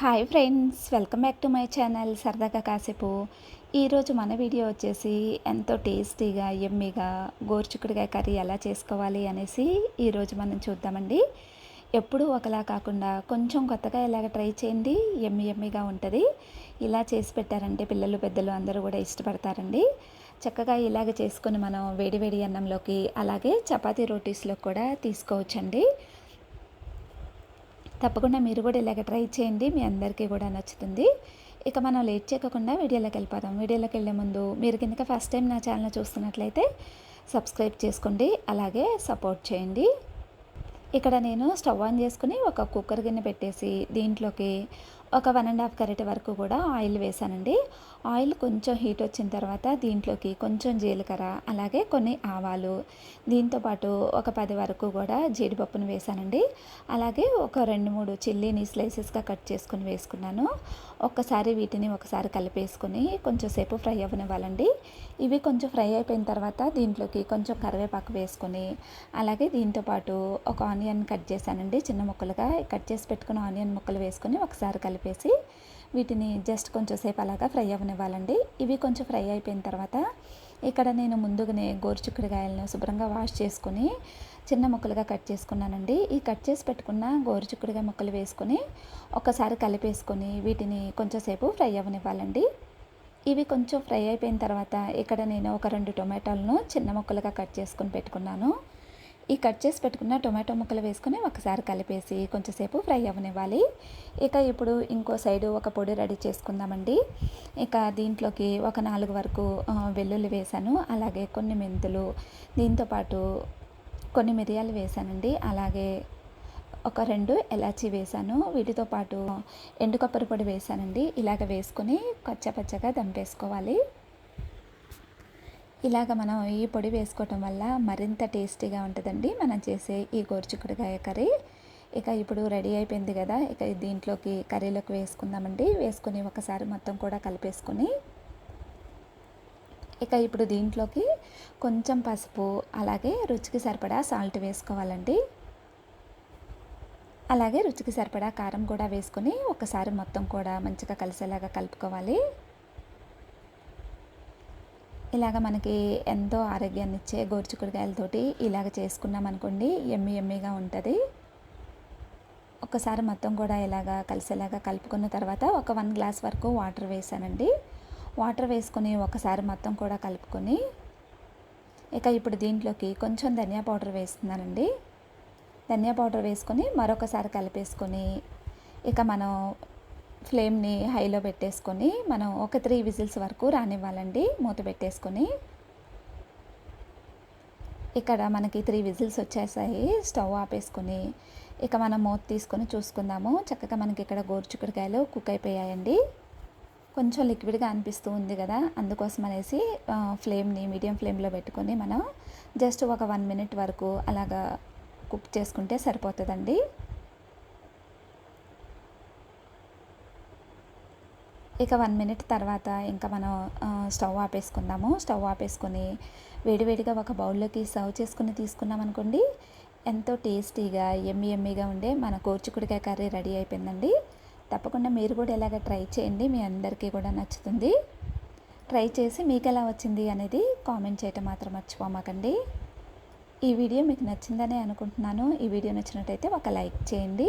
Hi friends welcome back to my channel సరదాగా కాసేపు. ఈరోజు మన వీడియో వచ్చేసి ఎంతో టేస్టీగా ఎమ్మిగా గోరుచుక్కుడుకాయ కర్రీ ఎలా చేసుకోవాలి అనేసి ఈరోజు మనం చూద్దామండి. ఎప్పుడూ ఒకలా కాకుండా కొంచెం కొత్తగా ఇలాగ ట్రై చేయండి ఎమ్మి ఎమ్మిగా ఉంటుంది. ఇలా చేసి పెట్టారంటే పిల్లలు పెద్దలు అందరూ కూడా ఇష్టపడతారండి. చక్కగా ఇలాగ చేసుకొని మనం వేడివేడి అన్నంలోకి అలాగే చపాతీ రోటీస్లో కూడా తీసుకోవచ్చండి. తప్పకుండా మీరు కూడా ఇలాగ ట్రై చేయండి. మీ అందరికీ కూడా నచ్చుతుంది. ఇక మనం లేట్ చేయకుండా వీడియోలోకి వెళ్ళిపోదాం. వీడియోలోకి వెళ్ళే ముందు మీరు కనుక ఫస్ట్ టైం నా ఛానల్ చూస్తున్నట్లయితే సబ్స్క్రైబ్ చేసుకోండి. అలాగే సపోర్ట్ చేయండి. ఇక్కడ నేను స్టవ్ ఆన్ చేసుకుని ఒక కుక్కర్ గిన్నె పెట్టేసి దీంట్లోకి ఒక వన్ అండ్ హాఫ్ కరెట్ వరకు కూడా ఆయిల్ వేసానండి. ఆయిల్ కొంచెం హీట్ వచ్చిన తర్వాత దీంట్లోకి కొంచెం జీలకర్ర అలాగే కొన్ని ఆవాలు దీంతోపాటు ఒక పది వరకు కూడా జీడిపప్పును వేసానండి. అలాగే ఒక రెండు మూడు చిల్లీని స్లైసెస్గా కట్ చేసుకుని వేసుకున్నాను. ఒక్కసారి వీటిని ఒకసారి కలిపేసుకుని కొంచెం సేపు ఫ్రై అవ్వనివ్వాలండి. ఇవి కొంచెం ఫ్రై అయిపోయిన తర్వాత దీంట్లోకి కొంచెం కరివేపాకు వేసుకొని అలాగే దీంతోపాటు ఒక ఆనియన్ కట్ చేశానండి. చిన్న ముక్కలుగా కట్ చేసి పెట్టుకున్న ఆనియన్ ముక్కలు వేసుకొని ఒకసారి కలిపి కలిపేసి వీటిని జస్ట్ కొంచెం సేపు అలాగా ఫ్రై అవ్వనివ్వాలండి ఇవి కొంచెం ఫ్రై అయిపోయిన తర్వాత ఇక్కడ నేను ముందుగానే గోరుచుక్కుడుకాయలను శుభ్రంగా వాష్ చేసుకొని చిన్న ముక్కలుగా కట్ చేసుకున్నానండి. ఈ కట్ చేసి పెట్టుకున్న గోరుచుక్కుడుగా ముక్కలు వేసుకొని ఒకసారి కలిపేసుకొని వీటిని కొంచెం సేపు ఫ్రై అవ్వనివ్వాలండి ఇవి కొంచెం ఫ్రై అయిపోయిన తర్వాత ఇక్కడ నేను ఒక రెండు టొమాటోలను చిన్న ముక్కలుగా కట్ చేసుకొని పెట్టుకున్నాను. ఈ కట్ చేసి పెట్టుకున్న టొమాటో ముక్కలు వేసుకొని ఒకసారి కలిపేసి కొంచెంసేపు ఫ్రై అవ్వనివ్వాలి. ఇక ఇప్పుడు ఇంకో సైడు ఒక పొడి రెడీ చేసుకుందామండి. ఇక దీంట్లోకి ఒక నాలుగు వరకు వెల్లుల్లి వేసాను. అలాగే కొన్ని మెంతులు దీంతోపాటు కొన్ని మిరియాలు వేసానండి. అలాగే ఒక రెండు ఎలాచీ వేసాను. వీటితో పాటు ఎండు కొబ్బరి పొడి వేసానండి. ఇలాగ వేసుకొని కచ్చపచ్చగా దంపేసుకోవాలి. ఇలాగ మనం ఈ పొడి వేసుకోవటం వల్ల మరింత టేస్టీగా ఉంటుందండి. మనం చేసే ఈ గోరుచిక్కుడుకాయ కర్రీ. ఇక ఇప్పుడు రెడీ అయిపోయింది కదా ఇక దీంట్లోకి కర్రీలోకి వేసుకుందామండి. వేసుకుని ఒకసారి మొత్తం కూడా కలిపేసుకొని ఇక ఇప్పుడు దీంట్లోకి కొంచెం పసుపు అలాగే రుచికి సరిపడా సాల్ట్ వేసుకోవాలండి. అలాగే రుచికి సరిపడా కారం కూడా వేసుకొని ఒకసారి మొత్తం కూడా మంచిగా కలిసేలాగా కలుపుకోవాలి. ఇలాగ మనకి ఎంతో ఆరోగ్యాన్ని ఇచ్చే గోరుచుకుడుకాయలతోటి ఇలాగ చేసుకున్నాం అనుకోండి ఎమ్మి ఎమ్మిగా ఉంటుంది. ఒకసారి మొత్తం కూడా ఇలాగా కలిసేలాగా కలుపుకున్న తర్వాత ఒక వన్ గ్లాస్ వరకు వాటర్ వేసానండి. వాటర్ వేసుకొని ఒకసారి మొత్తం కూడా కలుపుకొని ఇక ఇప్పుడు దీంట్లోకి కొంచెం ధనియా పౌడర్ వేస్తున్నానండి. ధనియా పౌడర్ వేసుకొని మరొకసారి కలిపేసుకొని ఇక మనం ఫ్లేమ్ని హైలో పెట్టేసుకొని మనం ఒక త్రీ విజిల్స్ వరకు రానివ్వాలండి. మూత పెట్టేసుకొని. ఇక్కడ మనకి త్రీ విజిల్స్ వచ్చేసాయి. స్టవ్ ఆపేసుకొని ఇక మనం మూత తీసుకొని చూసుకుందాము. చక్కగా మనకి ఇక్కడ గోరుచుక్కడికాయలు కుక్ అయిపోయాయండి. కొంచెం లిక్విడ్గా అనిపిస్తూ ఉంది కదా. అందుకోసం అనేసి ఫ్లేమ్ని మీడియం ఫ్లేమ్లో పెట్టుకొని మనం జస్ట్ ఒక వన్ మినిట్ వరకు అలాగా కుక్ చేసుకుంటే సరిపోతుందండి. ఇక వన్ మినిట్ తర్వాత ఇంకా మనం స్టవ్ ఆపేసుకుందాము. స్టవ్ ఆపేసుకొని వేడివేడిగా ఒక బౌల్లోకి సర్వ్ చేసుకుని తీసుకున్నాం అనుకోండి ఎంతో టేస్టీగా ఎమ్మి ఎమ్మిగా ఉండే మన కోర్చుకుడికాయ కర్రీ రెడీ అయిపోయిందండి. తప్పకుండా మీరు కూడా ఇలాగ ట్రై చేయండి మీ అందరికీ కూడా నచ్చుతుంది. ట్రై చేసి మీకు ఎలా వచ్చింది అనేది కామెంట్ చేయటం మాత్రం మర్చిపోమాకండి. ఈ వీడియో మీకు నచ్చిందనే అనుకుంటున్నాను. ఈ వీడియో నచ్చినట్టయితే ఒక లైక్ చేయండి.